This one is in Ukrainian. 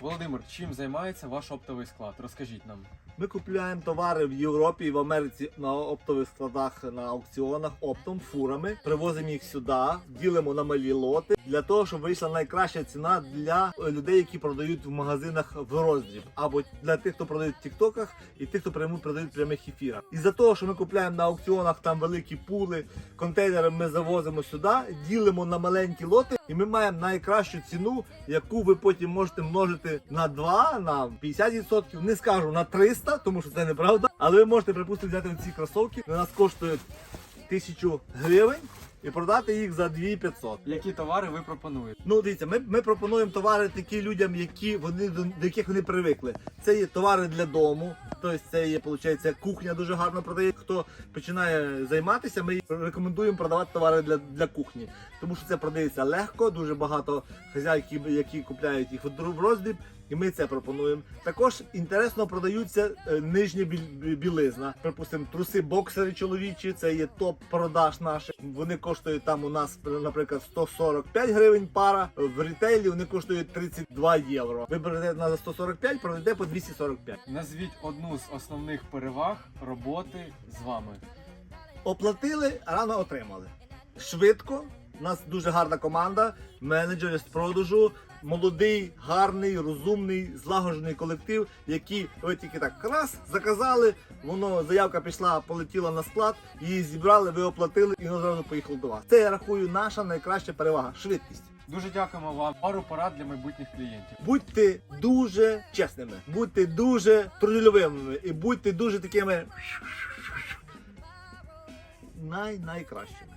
Володимир, чим займається ваш оптовий склад? Розкажіть нам. Ми купуємо товари в Європі і в Америці на оптових складах на аукціонах оптом фурами. Привозимо їх сюди, ділимо на малі лоти для того, щоб вийшла найкраща ціна для людей, які продають в магазинах в роздріб, або для тих, хто продають в тіктоках, і тих, хто пряму продають прямих ефірах. І за того, що ми купуємо на аукціонах там великі пули, контейнери ми завозимо сюди, ділимо на маленькі лоти, і ми маємо найкращу ціну, яку ви потім можете множити на 2, на 50%, не скажу на 300, тому що це неправда. Але ви можете, припустимо, взяти ці кросовки. Вони нас коштують 1000 гривень і продати їх за 2500. Які товари ви пропонуєте? Ну, дивіться, ми, ми пропонуємо товари такі людям, які вони до, до яких вони привикли. Це є товари для дому. Тобто це є, виходить, кухня дуже гарно продає. Хто починає займатися, ми рекомендуємо продавати товари для, для кухні, тому що це продається легко. Дуже багато хазяйки, які купляють їх в роздріб. І ми це пропонуємо. Також інтересно продаються е, нижня білизна. Припустимо, труси боксери чоловічі, це є топ продаж наших. Вони коштують там у нас, наприклад, 145 гривень пара. В рітейлі вони коштують 32 євро. Ви берете на за 145, продаєте по 245. Назвіть одну з основних переваг роботи з вами. Оплатили, рано отримали. Швидко. У нас дуже гарна команда, менеджери з продажу, молодий, гарний, розумний, злагоджений колектив, які ви тільки так раз заказали, воно заявка пішла, полетіла на склад, її зібрали, ви оплатили і воно зразу поїхало до вас. Це я рахую наша найкраща перевага швидкість. Дуже дякуємо вам. Пару порад для майбутніх клієнтів. Будьте дуже чесними, будьте дуже трудолюбивими і будьте дуже такими най найкращими.